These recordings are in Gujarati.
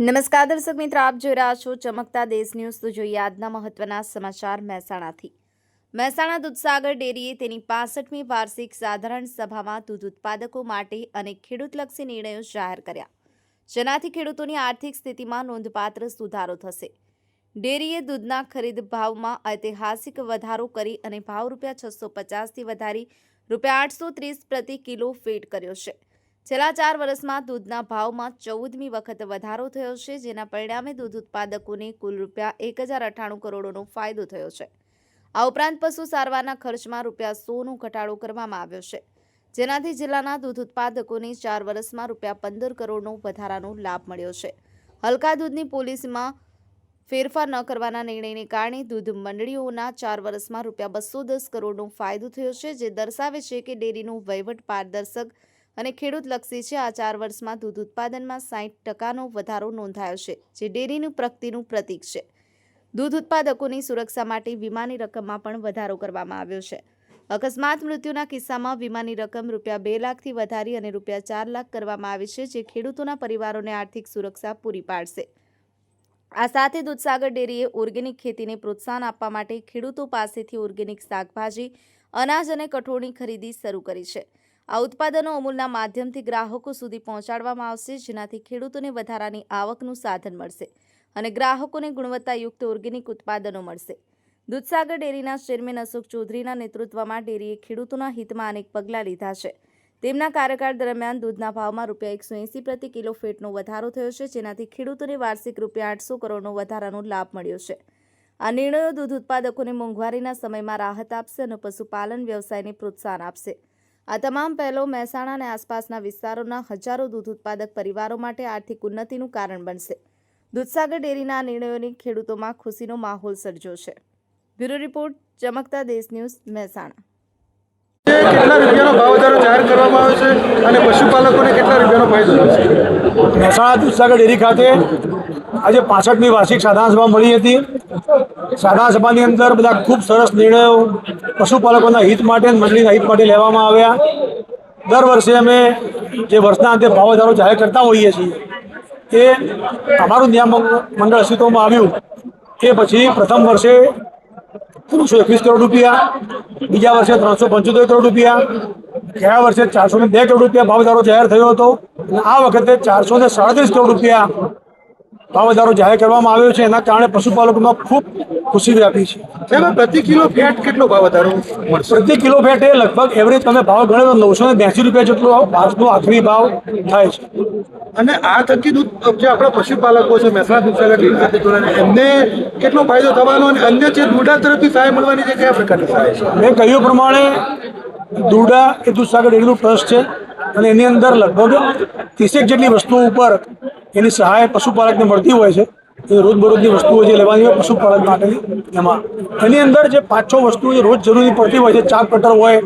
નમસ્કાર દર્શક મિત્ર, આપ જોઈ રહ્યા છો ચમકતા દેશ ન્યૂઝ. તો જોઈએ આજના મહત્વના સમાચાર મહેસાણાથી. મહેસાણા દૂધસાગર ડેરીએ તેની પાસઠમી વાર્ષિક સાધારણ સભામાં દૂધ ઉત્પાદકો માટે અનેક ખેડૂતલક્ષી નિર્ણયો જાહેર કર્યા. જેનાથી ખેડૂતોની આર્થિક સ્થિતિમાં નોંધપાત્ર સુધારો થશે. ડેરીએ દૂધના ખરીદ ભાવમાં ઐતિહાસિક વધારો કરી અને ભાવ રૂપિયા છસો પચાસથી વધારી રૂપિયા આઠસો ત્રીસ પ્રતિ કિલો ફેટ કર્યો છે. છેલ્લા ચાર વર્ષમાં દૂધના ભાવમાં ચૌદમી વખત વધારો થયો છે, જેના પરિણામે દૂધ ઉત્પાદકોને કુલ રૂપિયા એક હજાર અઠ્ઠાણું કરોડોનો ફાયદો થયો છે. આ ઉપરાંત પશુ સારવારના ખર્ચમાં રૂપિયા સોનો ઘટાડો કરવામાં આવ્યો છે. જેનાથી જિલ્લાના દૂધ ઉત્પાદકોને ચાર વર્ષમાં રૂપિયા પંદર કરોડનો વધારાનો લાભ મળ્યો છે. હલકા દૂધની પોલિસીમાં ફેરફાર ન કરવાના નિર્ણયને કારણે દૂધ મંડળીઓના ચાર વર્ષમાં રૂપિયા બસો દસ કરોડનો ફાયદો થયો છે, જે દર્શાવે છે કે ડેરીનું વહીવટ પારદર્શક અને ખેડૂતલક્ષી છે. આ ચાર વર્ષમાં દૂધ ઉત્પાદનમાં સાઠ ટકાનો વધારો નોંધાયો છે, જે ડેરીનું પ્રગતિનું પ્રતીક છે. દૂધ ઉત્પાદકોની સુરક્ષા માટે વીમાની રકમમાં પણ વધારો કરવામાં આવ્યો છે. અકસ્માત મૃત્યુના કિસ્સામાં વીમાની રકમ રૂપિયા બે લાખથી વધારી અને રૂપિયા ચાર લાખ કરવામાં આવી છે, જે ખેડૂતોના પરિવારોને આર્થિક સુરક્ષા પૂરી પાડશે. આ સાથે દૂધસાગર ડેરીએ ઓર્ગેનિક ખેતીને પ્રોત્સાહન આપવા માટે ખેડૂતો પાસેથી ઓર્ગેનિક શાકભાજી, અનાજ અને કઠોળની ખરીદી શરૂ કરી છે. આ ઉત્પાદનો અમૂલના માધ્યમથી ગ્રાહકો સુધી પહોંચાડવામાં આવશે, જેનાથી ખેડૂતોને વધારાની આવકનું સાધન મળશે અને ગ્રાહકોને ગુણવત્તાયુક્ત ઓર્ગેનિક ઉત્પાદનો મળશે. દૂધસાગર ડેરીના ચેરમેન અશોક ચૌધરીના નેતૃત્વમાં ડેરીએ ખેડૂતોના હિતમાં અનેક પગલાં લીધા છે. તેમના કાર્યકાળ દરમિયાન દૂધના ભાવમાં રૂપિયા એકસો એંસી પ્રતિ કિલો ફેટનો વધારો થયો છે, જેનાથી ખેડૂતોને વાર્ષિક રૂપિયા આઠસો કરોડનો વધારાનો લાભ મળ્યો છે. આ નિર્ણયો દૂધ ઉત્પાદકોને મોંઘવારીના સમયમાં રાહત આપશે અને પશુપાલન વ્યવસાયને પ્રોત્સાહન આપશે. આ તમામ પહેલો મહેસાણા અને આસપાસના વિસ્તારોના હજારો દૂધ ઉત્પાદક પરિવારો માટે આર્થિક ઉન્નતિનું કારણ બનશે. દૂધસાગર ડેરીના નિર્ણયોની ખેડૂતોમાં ખુશીનો માહોલ સર્જ્યો છે. બ્યુરો રિપોર્ટ ચમકતા દેશ ન્યૂઝ મહેસાણા. કેટલા રૂપિયાનો ભાવ વધારો જાહેર કરવામાં આવ્યો છે અને પશુપાલકોને કેટલા રૂપિયાનો ફાયદો થશે મહેસાણા દૂધસાગર ડેરી ખાતે આજે પાસઠમી વાર્ષિક સાધારણ સભા મળી હતી. સાધારણ સભાની અંદર બધા ખૂબ સરસ નિર્ણયો પશુપાલકોના હિત માટે મંડળીના હિત માટે લેવામાં આવ્યા. દર વર્ષે અમે જે વર્ષના અંતે ભાવધારો જાહેર કરતા હોઈએ છીએ એ અમારું નિયામક મંડળ અસ્તિત્વમાં આવ્યું. એ પછી પ્રથમ વર્ષે ત્રણસો એકવીસ કરોડ રૂપિયા, બીજા વર્ષે ત્રણસો પંચોતેર કરોડ રૂપિયા, ગયા વર્ષે ચારસો ને બે કરોડ રૂપિયા ભાવધારો જાહેર થયો હતો અને આ વખતે ચારસો ને સાડત્રીસ કરોડ રૂપિયા ભાવ વધારો જાહેર કરવામાં આવ્યો છે. એના કારણે પશુપાલકોમાં ખૂબ ખુશી વ્યાપી છે. એમાં પ્રતિ કિલો ફેટ કેટલો ભાવ વધારો પ્રતિ કિલો ફેટ એ લગભગ એવરેજ તમે ભાવ ગણો તો નવસો ને બ્યાસી રૂપિયા જેટલો આજનો આખરી ભાવ થાય છે. અને આ થકી દૂધ જે આપણા પશુપાલકો છે મહેસાણા દૂધ એમને કેટલો ફાયદો થવાનો અને અન્ય જે દૂધા તરફથી સહાય મળવાની છે કયા પ્રકારની સહાય છે? મેં કહ્યું પ્રમાણે દૂડા એ દૂધસાગર ડેરીનું ટ્રસ્ટ છે અને એની અંદર લગભગ ત્રીસેક જેટલી વસ્તુઓ ઉપર એની સહાય પશુપાલકને મળતી હોય છે. એ રોજબરોજની વસ્તુઓ જે લેવાની હોય પશુપાલક માટેની, એમાં. એની અંદર જે પાંચ છ વસ્તુઓ જે રોજ જરૂરી પડતી હોય છે, ચાર કટર હોય,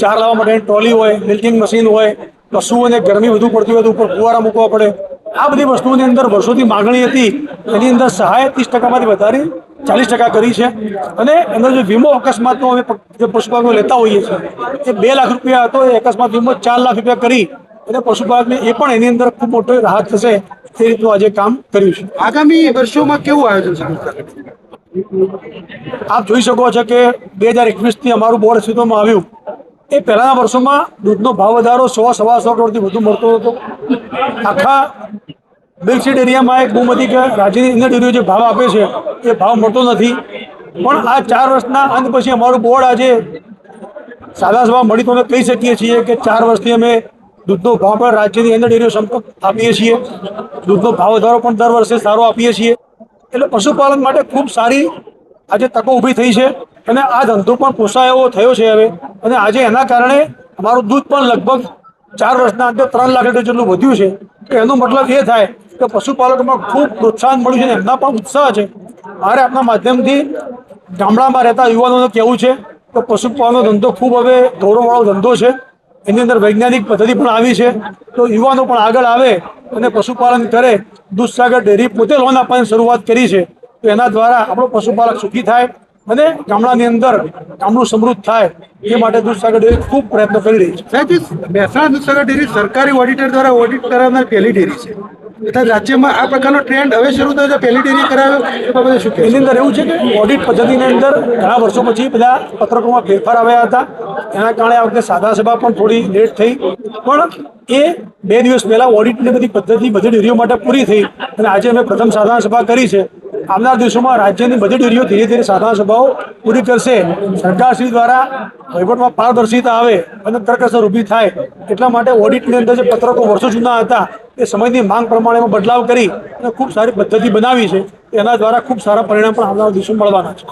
ચાર લાવવા માટેની ટ્રોલી હોય, મિલ્કિંગ મશીન હોય, પશુઓને ગરમી વધુ પડતી હોય તો ઉપર ફુવારા મૂકવા પડે. આ બધી વસ્તુઓની અંદર વર્ષોથી માગણી હતી. એની અંદર સહાય ત્રીસ ટકામાંથી વધારી ચાલીસ ટકા કરી છે. અને એનો જે વીમો અકસ્માતનો અમે જે પશુપાલકો લેતા હોઈએ છીએ, એ બે લાખ રૂપિયા હતો. એ અકસ્માત વીમો ચાર લાખ રૂપિયા કરી. અને પશુપાલકને એ પણ એની અંદર ખૂબ મોટો રાહત થશે. એ રીતનું આજે કામ કર્યું છે. આગામી વર્ષોમાં કેવું આયોજન છે આપ જોઈ શકો છો કે બે હજાર એકવીસથી અમારું બોર્ડ અસ્તિત્વમાં આવ્યું. એ પહેલાંના વર્ષોમાં દૂધનો ભાવ વધારો સો સવા સો કરોડથી વધુ મળતો હતો. આખા મિલ્કશીટ એરિયામાં એક બહુમતી કે રાજ્યની અંદર ડેરીઓ જે ભાવ આપે છે એ ભાવ મળતો નથી. પણ આ ચાર વર્ષના અંત પછી અમારું બોર્ડ આજે સાદા સભા મળી તો અમે કહી શકીએ છીએ કે ચાર વર્ષથી અમે દૂધનો ભાવ પણ રાજ્યની અંદર ડેરીઓ સંપર્ક આપીએ છીએ. દૂધનો ભાવ વધારો પણ દર વર્ષે સારો આપીએ છીએ. એટલે પશુપાલન માટે ખૂબ સારી આજે તકો ઊભી થઈ છે અને આ ધંધો પણ પોસાય એવો થયો છે હવે. અને આજે એના કારણે અમારું દૂધ પણ લગભગ ચાર વર્ષના અંતે ત્રણ લાખ લીટર જેટલું વધ્યું છે. તો એનો મતલબ એ થાય કે પશુપાલકોમાં ખૂબ પ્રોત્સાહન મળ્યું છે અને એમના પણ ઉત્સાહ છે. મારે આપના માધ્યમથી ગામડામાં રહેતા યુવાનોને કહેવું છે કે પશુપાલનનો ધંધો ખૂબ હવે ગૌરવવાળો ધંધો છે. એની અંદર વૈજ્ઞાનિક પદ્ધતિ પણ આવી છે. તો યુવાનો પણ આગળ આવે અને પશુપાલન કરે. દૂધસાગર ડેરી પોતે લોન આપવાની શરૂઆત કરી છે. તો એના દ્વારા આપણો પશુપાલક સુખી થાય અને ગામડાની અંદર ગામડું સમૃદ્ધ થાય. એ માટે દૂધસાગર ડેરી ખૂબ પ્રયત્ન કરી રહી છે. સાહેબ મહેસાણા દૂધસાગર ડેરી સરકારી ઓડિટર દ્વારા ઓડિટ કરાવનાર પહેલી ડેરી છે. તથા રાજ્યમાં આ પ્રકારનો ટ્રેન્ડ હવે શરૂ થયો છે. પહેલી ડેરી કરાવ્યો એ બાબતે શું એની અંદર એવું છે કે ઓડિટ પદ્ધતિની અંદર ઘણા વર્ષો પછી બધા પત્રકોમાં ફેરફાર આવ્યા હતા. એના કારણે આ વખતે સાધારણ સભા પણ થોડી લેટ થઈ. પણ એ બે દિવસ પહેલાં ઓડિટની બધી પદ્ધતિ, બધી ડેરીઓ માટે પૂરી થઈ અને આજે અમે પ્રથમ સાધારણ સભા કરી છે. આવનાર દિવસોમાં રાજ્યની બધી ડેરીઓ ધીરે ધીરે સાધારણ સભાઓ પૂરી કરશે. સરકારશ્રી દ્વારા વહીવટમાં પારદર્શિતા આવે અને તર્કસર ઊભી થાય. એટલા માટે ઓડિટની અંદર જે પત્રકો વર્ષો જૂના હતા એ સમયની માંગ પ્રમાણેમાં બદલાવ કરી અને ખૂબ સારી પદ્ધતિ બનાવી છે. એના દ્વારા ખૂબ સારા પરિણામ પણ આવનારા દિવસો મળવાના છે.